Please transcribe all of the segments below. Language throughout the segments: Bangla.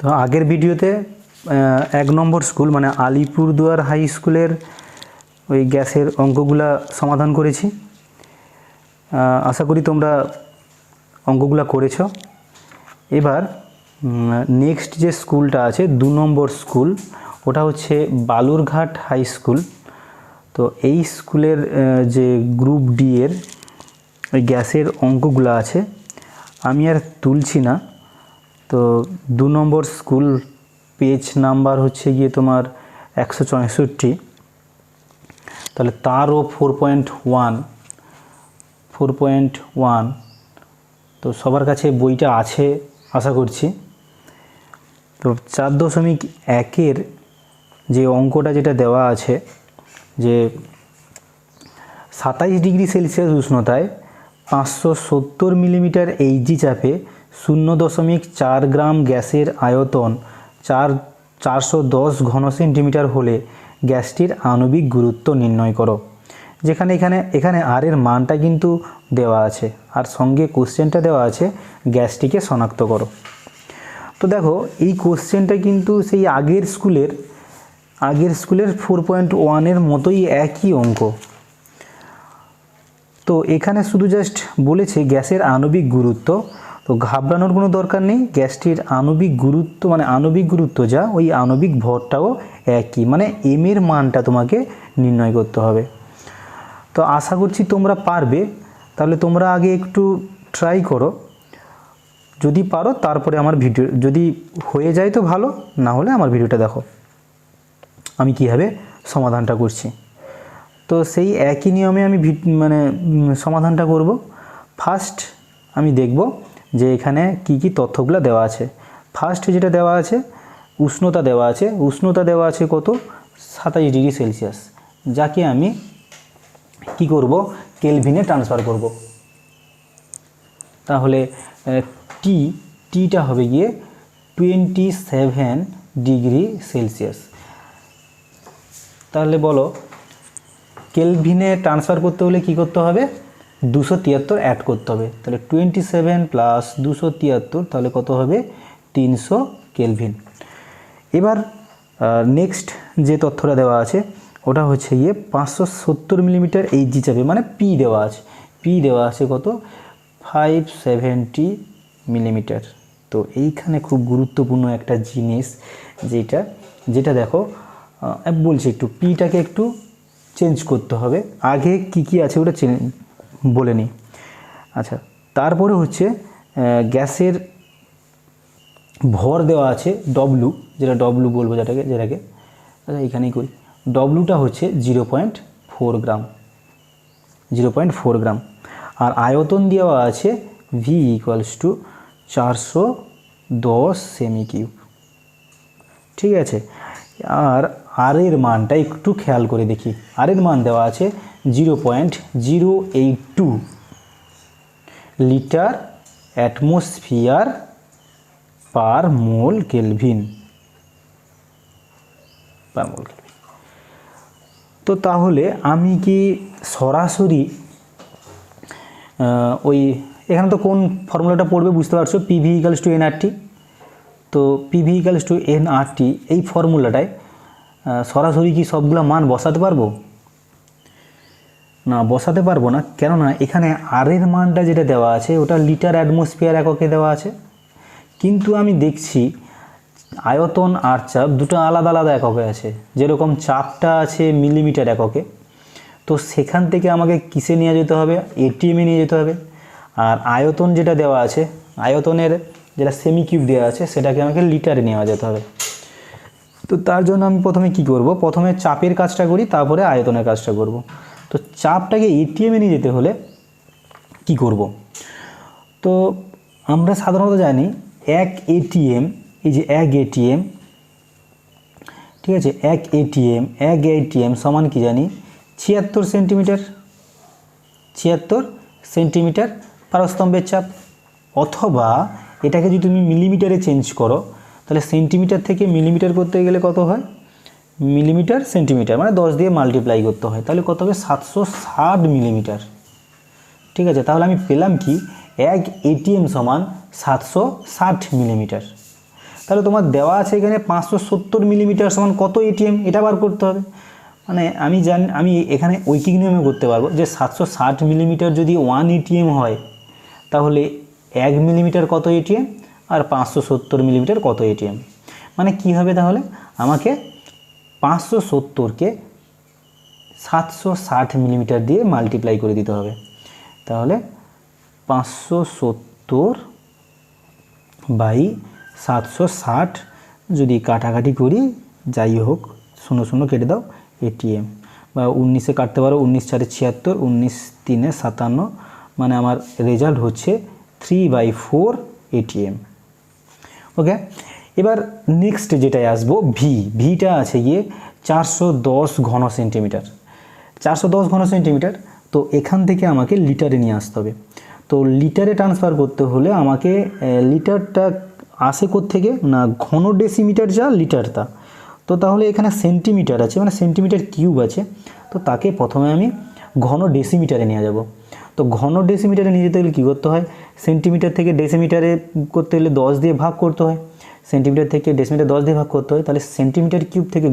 তো আগের ভিডিওতে এক নম্বর স্কুল মানে আলিপুরদুয়ার হাই স্কুলের ওই গ্যাসের অঙ্কগুলা সমাধান করেছি। আশা করি তোমরা অঙ্কগুলা করেছ। এবার নেক্সট যে স্কুলটা আছে, দু নম্বর স্কুল, ওটা হচ্ছে বালুরঘাট হাই স্কুল। তো এই স্কুলের যে গ্রুপ ডি এর ওই গ্যাসের অঙ্কগুলো আছে, আমি আর তুলছি না। তো দু নম্বর স্কুল পেজ নাম্বার হচ্ছে গিয়ে তোমার একশো চৌষট্টি। তাহলে তারও four point one four point one তো সবার কাছে বইটা আছে, আশা করছি। তো চার দশমিক একের যে অঙ্কটা যেটা দেওয়া আছে, যে সাতাইশ ডিগ্রি সেলসিয়াস উষ্ণতায় পাঁচশো সত্তর মিলিমিটার এইচজি চাপে শূন্য দশমিক চার গ্রাম গ্যাসের আয়তন চার, চারশো দশ ঘন সেন্টিমিটার হলে গ্যাসটির আণবিক গুরুত্ব নির্ণয় করো। যেখানে এখানে এখানে আর এর মানটা কিন্তু দেওয়া আছে। আর সঙ্গে কোশ্চেনটা দেওয়া আছে, গ্যাসটিকে শনাক্ত করো। তো দেখো, এই কোশ্চেনটা কিন্তু সেই আগের স্কুলের আগের স্কুলের ফোর পয়েন্ট ওয়ানের মতোই একই অঙ্ক। তো এখানে শুধু জাস্ট বলেছে গ্যাসের আণবিক গুরুত্ব। তো ঘাবড়ানোর কোনো দরকার নেই। গ্যাসটির আণবিক গুরুত্ব মানে আণবিক গুরুত্ব যা, ওই আণবিক ভরটাও একই। মানে এম এর মানটা তোমাকে নির্ণয় করতে হবে। তো আশা করছি তোমরা পারবে। তাহলে তোমরা আগে একটু ট্রাই করো। যদি পারো, তারপরে আমার ভিডিও, যদি হয়ে যায় তো ভালো, না হলে আমার ভিডিওটা দেখো। আমি কীভাবে সমাধানটা করছি। তো সেই একই নিয়মে আমি মানে সমাধানটা করব। ফার্স্ট আমি দেখব যে এখানে কি কি তথ্যগুলো দেওয়া আছে। ফার্স্ট যেটা দেওয়া আছে, উষ্ণতা দেওয়া আছে। উষ্ণতা দেওয়া আছে কত? সাতাশ ডিগ্রি সেলসিয়াস। যাকে আমি কি করব? কেলভিনে ট্রান্সফার করব। তাহলে টি টিটা হবে গিয়ে টোয়েন্টি সেভেন ডিগ্রি সেলসিয়াস। তাহলে বলো, কেলভিনে ট্রান্সফার করতে হলে কি করতে হবে? দুশো তিয়াত্তর অ্যাড করতে হবে। তাহলে টোয়েন্টি সেভেন প্লাস দুশো তিয়াত্তর, তাহলে কত হবে? তিনশো কেলভিন এবার নেক্সট যে তথ্যটা দেওয়া আছে, ওটা হচ্ছে গিয়ে পাঁচশো সত্তর মিলিমিটার এইচজি চাপে মানে পি দেওয়া আছে। পি দেওয়া আছে কত? ফাইভ সেভেন্টি মিলিমিটার তো এইখানে খুব গুরুত্বপূর্ণ একটা জিনিস যেটা যেটা দেখো বলছি একটু পিটাকে একটু চেঞ্জ করতে হবে। আগে কি কি আছে ওটা বলে নিই। আচ্ছা তারপরে হচ্ছে গ্যাসের ভর দেওয়া আছে ডব্লু যেটা ডব্লু বলব যেটাকে যেটাকে। আচ্ছা এখানেই করি। ডব্লুটা হচ্ছে zero point four gram. Zero point four gram. আর আয়তন দেওয়া আছে ভি ইকুয়ালস টু চারশো দশ সেমি কিউব ঠিক আছে? আর আর এর মানটা একটু খেয়াল করে দেখি। আর এর মান দেওয়া আছে zero point zero eight two litre atmosphere per mole kelvin. Per mole kelvin. তো তাহলে আমি কি সরাসরি ওই এখানে তো কোন ফর্মুলাটা পড়বে বুঝতে পারছ? পিভি ইকালস টু এনআরটি তো পিভি ইকালস টু এনআরটি এই ফর্মুলাটায় সরাসরি কি সবগুলো মান বসাতে পারব? না, বসাতে পারব না। কেননা এখানে আরের মানটা যেটা দেওয়া আছে, ওটা লিটার অ্যাটমসফিয়ার এককে দেওয়া আছে। কিন্তু আমি দেখছি আয়তন আর চাপ দুটো আলাদা আলাদা এককে আছে। যেরকম চাপটা আছে মিলিমিটার এককে। তো সেখান থেকে আমাকে কিসে নিয়ে যেতে হবে? এটিএমে নিয়ে যেতে হবে। আর আয়তন যেটা দেওয়া আছে, আয়তনের যেটা সেমি কিউব দেওয়া আছে, সেটাকে আমাকে লিটারে নেওয়া যেতে হবে। তো তার জন্য আমি প্রথমে কি করব? প্রথমে চাপের কাজটা করি, তারপরে আয়তনের কাজটা করব। তো চাপটাকে এটিএমে নিয়ে যেতে হলে কি করব? তো আমরা সাধারণত জানি এক এটিএম এই যে এক এটিএম ঠিক আছে? এক এটিএম এক এটিএম সমান কি জানি? ছিয়াত্তর সেন্টিমিটার ছিয়াত্তর সেন্টিমিটার পারস্তম্ভের চাপ। অথবা এটাকে যদি তুমি মিলিমিটারে চেঞ্জ করো, তাহলে সেন্টিমিটার থেকে মিলিমিটার করতে গেলে কত হয়? মিলিমিটার, সেন্টিমিটার মানে দশ দিয়ে মাল্টিপ্লাই করতে হয়। তাহলে কত হবে? সাতশো ষাট মিলিমিটার। ঠিক আছে? তাহলে আমি পেলাম কি? এক এটিএম সমান সাতশো ষাট মিলিমিটার। তাহলে তোমার দেওয়া আছে এখানে পাঁচশো সত্তর মিলিমিটার সমান কত এটিএম এটা বার করতে হবে। মানে আমি জানি, আমি এখানে ঐকিক নিয়মে করতে পারব যে সাতশো ষাট মিলিমিটার যদি ওয়ান এটিএম হয়, তাহলে এক মিলিমিটার কত এটিএম আর পাঁচশো সত্তর মিলিমিটার কত এটিএম মানে কি হবে তাহলে? আমাকে পাঁচশো সত্তরকে সাতশো ষাট মিলিমিটার দিয়ে মাল্টিপ্লাই করে দিতে হবে। তাহলে পাঁচশো সত্তর বাই সাতশো ষাট যদি কাটাকাটি করি, যাই হোক, শূন্য শূন্য কেটে দাও এটিএম বা উনিশে কাটতে পারো, উনিশ চারে ছিয়াত্তর, উনিশ তিনে সাতান্ন মানে আমার রেজাল্ট হচ্ছে three by four ATM okay এবার নেক্সট যেটায় আসব ভি ভিটা আছে গিয়ে চারশো দশ ঘন সেন্টিমিটার চারশো দশ ঘন সেন্টিমিটার তো এখান থেকে আমাকে লিটারে নিয়ে আসতে হবে। তো লিটারে ট্রান্সফার করতে হলে আমাকে লিটারটা আসে থেকে না, ঘন ডেসিমিটার যা লিটার তা। তো তাহলে এখানে সেন্টিমিটার আছে মানে সেন্টিমিটার কিউব আছে। তো তাকে প্রথমে আমি ঘন ডেসিমিটারে নিয়ে যাব। তো ঘন ডেসিমিটারে নিয়ে যেতে গেলে কী করতে হয়? সেন্টিমিটার থেকে ডেসিমিটারে করতে গেলে দশ দিয়ে ভাগ করতে হয়। সেন্টিমিটার থেকে ডেসিমিটার দশ দিয়ে ভাগ করতে হয় তাহলে সেন্টিমিটার কিউব থেকে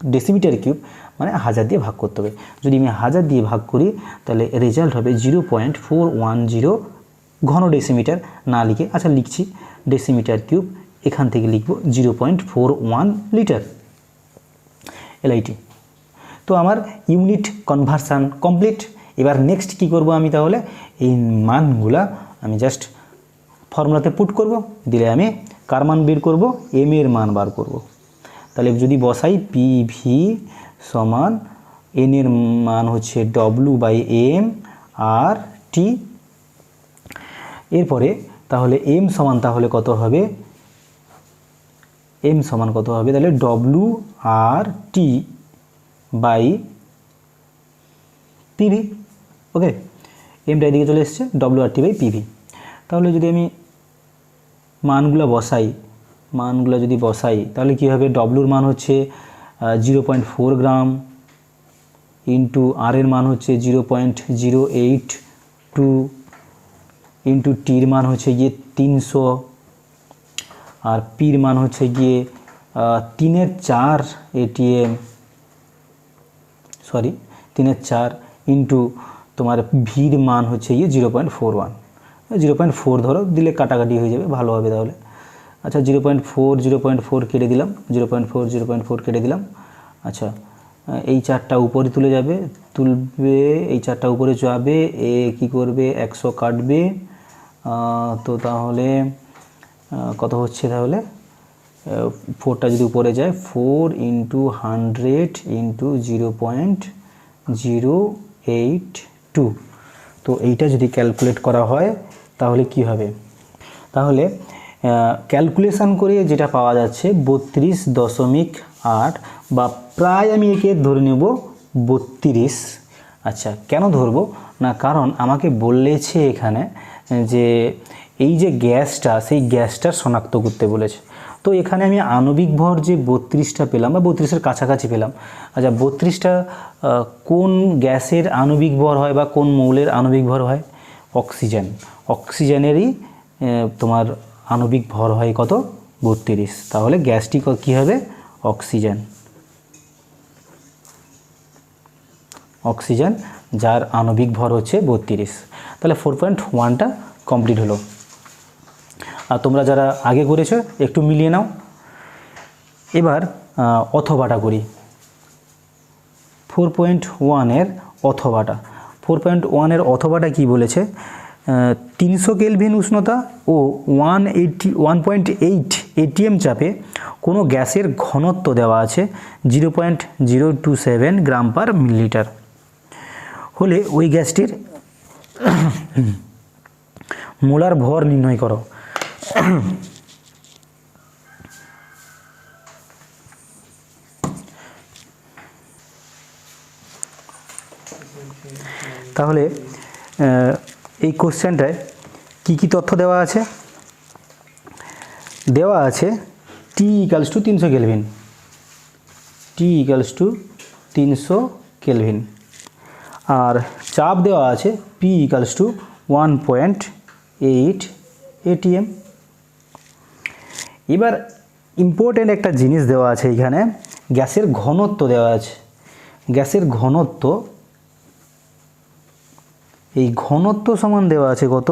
ডেসিমিটার কিউব মানে হাজার দিয়ে ভাগ করতে হবে। যদি আমি হাজার দিয়ে ভাগ করি, তাহলে রেজাল্ট হবে zero point four one zero ঘন ডেসিমিটার না লিখে আচ্ছা লিখছি ডেসিমিটার কিউব এখান থেকে লিখব zero point four one litre LIT তো আমার ইউনিট কনভার্সান কমপ্লিট এবার নেক্সট কি করব আমি তাহলে? এই মানগুলা আমি জাস্ট ফর্মুলাতে পুট করব। দিলে আমি কার মান বের করব? এম এর মান বার করব। তাহলে যদি বসাই পি ভি সমান এন এর মান হচ্ছে W by M R T এরপরে তাহলে এম সমান তাহলে কত হবে? এম সমান কত হবে? তাহলে W R T by PV okay এমটা এদিকে চলে এসছে W R T by PV তাহলে যদি আমি মানগুলো বসাই। মানগুলো যদি বসাই, তাহলে কী হবে? ডব্লুর মান হচ্ছে zero point four gram into R এর মান হচ্ছে zero point zero eight two into টির মান হচ্ছে গিয়ে তিনশো। আর পির মান হচ্ছে গিয়ে তিনের চার এটিএম সরি তিনের চার ইন্টু তোমার ভির মান হচ্ছে গিয়ে zero point four one zero point four ধরো, দিলে কাটাকাটি হয়ে যাবে, ভালো হবে তাহলে। আচ্ছা zero point four, zero point four কেটে দিলাম, zero point four, zero point four কেটে দিলাম। আচ্ছা এই চারটা উপরে তুলে যাবে, তুলবে, এই চারটা উপরে যাবে, এ কি করবে, একশো কাটবে। তো তাহলে কত হচ্ছে তাহলে? ফোরটা যদি উপরে যায় four into hundred into zero point zero eight two তো এইটা যদি ক্যালকুলেট করা হয় তাহলে কি হবে? তাহলে ক্যালকুলেশান করে যেটা পাওয়া যাচ্ছে বত্রিশ দশমিক আট বা প্রায় আমি একে ধরে নেব বত্রিশ। আচ্ছা কেন ধরবো? না, কারণ আমাকে বলেছে এখানে যে এই যে গ্যাসটা, সেই গ্যাসটা শনাক্ত করতে বলেছে। তো এখানে আমি আণবিক ভর যে বত্রিশটা পেলাম বা বত্রিশের কাছাকাছি পেলাম আচ্ছা বত্রিশটা কোন গ্যাসের আণবিক ভর হয় বা কোন মৌলের আণবিক ভর হয়? অক্সিজেন। অক্সিজেনেরই তোমার আণবিক ভর হয় কত? বত্রিশ। তাহলে গ্যাসটি কী হবে? অক্সিজেন। অক্সিজেন, যার আণবিক ভর হচ্ছে বত্রিশ। তাহলে ফোর পয়েন্ট ওয়ানটা কমপ্লিট হলো। আর তোমরা যারা আগে করেছ, একটু মিলিয়ে নাও। এবার অথবাটা করি। ফোর পয়েন্ট ওয়ানের অথবাটা। ফোর পয়েন্ট ওয়ানের অথবাটা কী বলেছে? তিনশো কেলভিন উষ্ণতা ও one eighty one point eight ATM চাপে কোনো গ্যাসের ঘনত্ব দেওয়া আছে, zero point zero two seven gram per millilitre. হলে ওই গ্যাসটির মোলার ভর নির্ণয় করো। তাহলে এই কোশ্চেনটায় কী কী তথ্য দেওয়া আছে? দেওয়া আছে টি ইকালস টু তিনশো কেলভিন টি ইকালস টু তিনশো কেলভিন আর চাপ দেওয়া আছে P equals to one point eight ATM এবার ইম্পর্টেন্ট একটা জিনিস দেওয়া আছে এখানে, গ্যাসের ঘনত্ব দেওয়া আছে। গ্যাসের ঘনত্ব এই ঘনত্ব সমান দেওয়া আছে কত?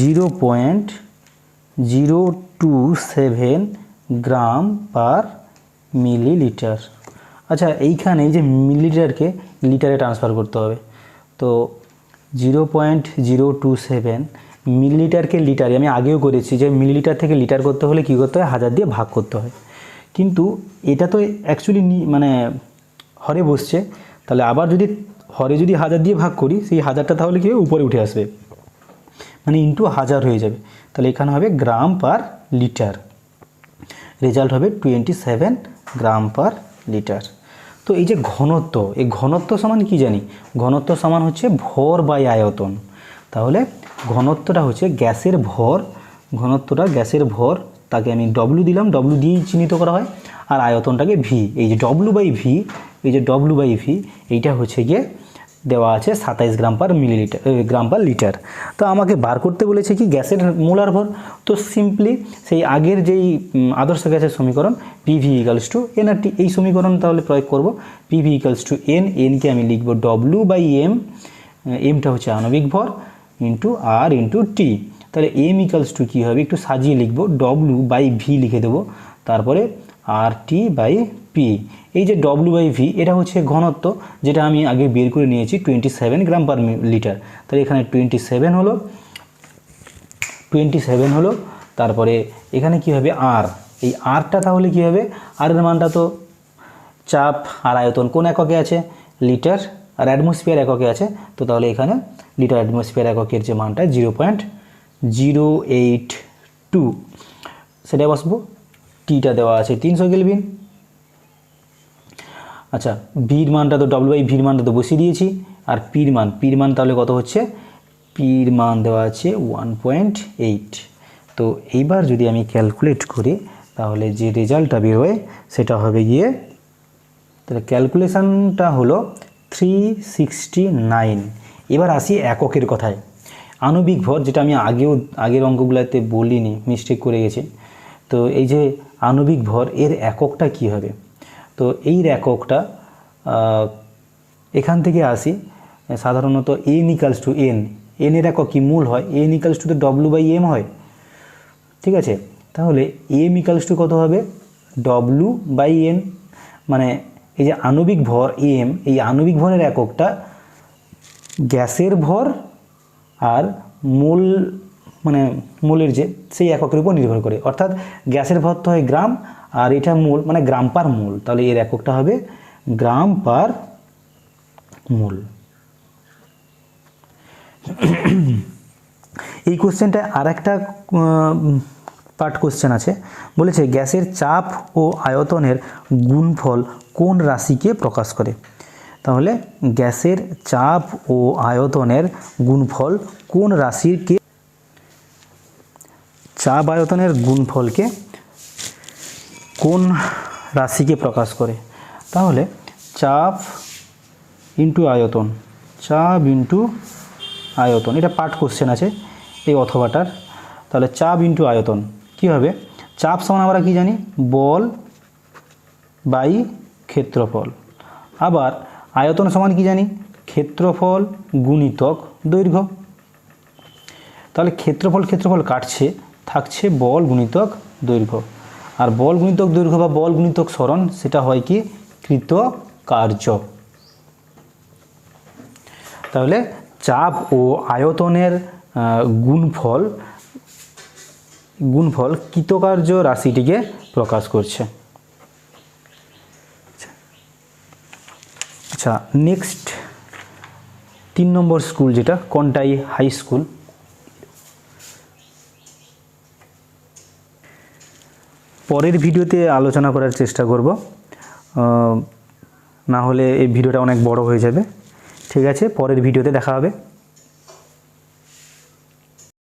Zero point zero two seven gram per millilitre. আচ্ছা এইখানে এই যে মিলিলিটারকে লিটারে ট্রান্সফার করতে হবে, তো zero point zero two seven মিলিলিটারকে লিটারে, আমি আগেও করেছি যে মিলিলিটার থেকে লিটার করতে হলে কী করতে হয়? হাজার দিয়ে ভাগ করতে হয়। কিন্তু এটা তো অ্যাকচুয়ালি মানে হরে বসছে। তাহলে আবার যদি হরে যদি হাজার দিয়ে ভাগ করি, সেই হাজারটা তাহলে কী উপরে উঠে আসবে। মানে ইন্টু হাজার হয়ে যাবে। তাহলে এখানে হবে গ্রাম পার লিটার। রেজাল্ট হবে twenty seven gram per litre. তো এই যে ঘনত্ব, এই ঘনত্ব সমান কি জানি? ঘনত্ব সমান হচ্ছে ভর বাই আয়তন। তাহলে ঘনত্বটা হচ্ছে গ্যাসের ভর। ঘনত্বটা গ্যাসের ভর, তাকে আমি ডব্লু দিলাম। ডব্লু দিয়েই চিহ্নিত করা হয়। আর আয়তনটাকে ভি এই যে ডব্লু বাই ভি এই যে ডব্লু বাই ভি এইটা হচ্ছে গিয়ে দেওয়া আছে সাতাইশ গ্রাম পার মিলিলিটার গ্রাম পার লিটার। তো আমাকে বার করতে বলেছে কি, গ্যাসের মোলার ভর। তো সিম্পলি সেই আগের যেই আদর্শ গ্যাসের সমীকরণ PV equals to N R T এই সমীকরণ তাহলে প্রয়োগ করব। পিভি ইকালস টু এন এনকে আমি লিখব ডব্লু বাই এম এমটা হচ্ছে আণবিক ভর ইন্টু আর ইন্টু টি তাহলে এম ইকালস টু কী হবে? একটু সাজিয়ে লিখব ডব্লু বাই ভি লিখে দেবো। তারপরে আর টি বাই পি এই যে ডব্লু বাই ভি এটা হচ্ছে ঘনত্ব যেটা আমি আগে বের করে নিয়েছি twenty seven gram per litre তাহলে এখানে টোয়েন্টি সেভেন হলো টোয়েন্টি সেভেন হলো, তারপরে এখানে কি হবে আর এই আরটা তাহলে কি হবে? আর এর মানটা তো চাপ আর আয়তন কোন এককে আছে? লিটার আর অ্যাটমসফিয়ার এককে আছে। তো তাহলে এখানে লিটার অ্যাটমসফিয়ার এককের যে মানটা zero point zero eight two সেটা বসবো। টিটা দেওয়া আছে, তিনশো কেলভিন। আচ্ছা ভির মানটা তো ডব্লিউ বাই ভির মানটা তো বসিয়ে দিয়েছি। আর পির মান পির মান তাহলে কত হচ্ছে? পির মান দেওয়া আছে ওয়ান পয়েন্ট এইট তো এইবার যদি আমি ক্যালকুলেট করি, তাহলে যে রেজাল্টটা বেরোয়, সেটা হবে গিয়ে, তাহলে ক্যালকুলেশানটা হলো থ্রি সিক্সটি নাইন এবার আসি এককের কথায়। আণবিক ভর, যেটা আমি আগেও, আগের অঙ্কগুলোতে বলিনি মিস্টেক করে গেছি। তো এই যে আণবিক ভর, এর এককটা কি হবে? তো এই এককটা এখান থেকে আসি, সাধারণত N equals to N N এর একক কি মূল হয়? এন ইকালস টু তো ডব্লু বাই এম হয়। ঠিক আছে? তাহলে এম ইকালস টু কত হবে? ডব্লু বাই এন মানে এই যে আণবিক ভর এম এই আণবিক ভরের এককটা গ্যাসের ভর আর মূল মানে মূলের যে, সেই এককের উপর নির্ভর করে। অর্থাৎ গ্যাসের ভর তো হয় গ্রাম, আর এটা মূল মানে গ্রাম পার মূল। তাহলে এর এককটা হবে গ্রাম পার মূল। এই কোশ্চেনটা আর একটা পার্ট কোশ্চেন আছে। বলেছে, গ্যাসের চাপ ও আয়তনের গুণফল কোন রাশিকে প্রকাশ করে? তাহলে গ্যাসের চাপ ও আয়তনের গুণফল কোন রাশিকে চাপ আয়তনের গুণফলকে কোন রাশিকে প্রকাশ করে? তাহলে চাপ ইন্টু আয়তন, চাপ ইন্টু আয়তন, এটা পার্ট কোশ্চেন আছে এই অথবাটার। তাহলে চাপ ইন্টু আয়তন, কি হবে? চাপ সমান আমরা কি জানি? বল বাই ক্ষেত্রফল। আবার আয়তন সমান কি জানি? ক্ষেত্রফল গুণিতক দৈর্ঘ্য। তাহলে ক্ষেত্রফল ক্ষেত্রফল কাটছে থাকছে বল গুণিতক দৈর্ঘ্য। আর বল গুণিতক দৈর্ঘ্য বা বল গুণিতক স্মরণ, সেটা হয় কি? কৃত কার্য তাহলে চাপ ও আয়তনের গুণফল গুণফল কৃতকার্য রাশিটিকে প্রকাশ করছে। আচ্ছা নেক্সট তিন নম্বর স্কুল যেটা কন্টাই হাই স্কুল পরের ভিডিওতে আলোচনা করার চেষ্টা করব। না হলে এই ভিডিওটা অনেক বড় হয়ে যাবে। ঠিক আছে, পরের ভিডিওতে দেখা হবে।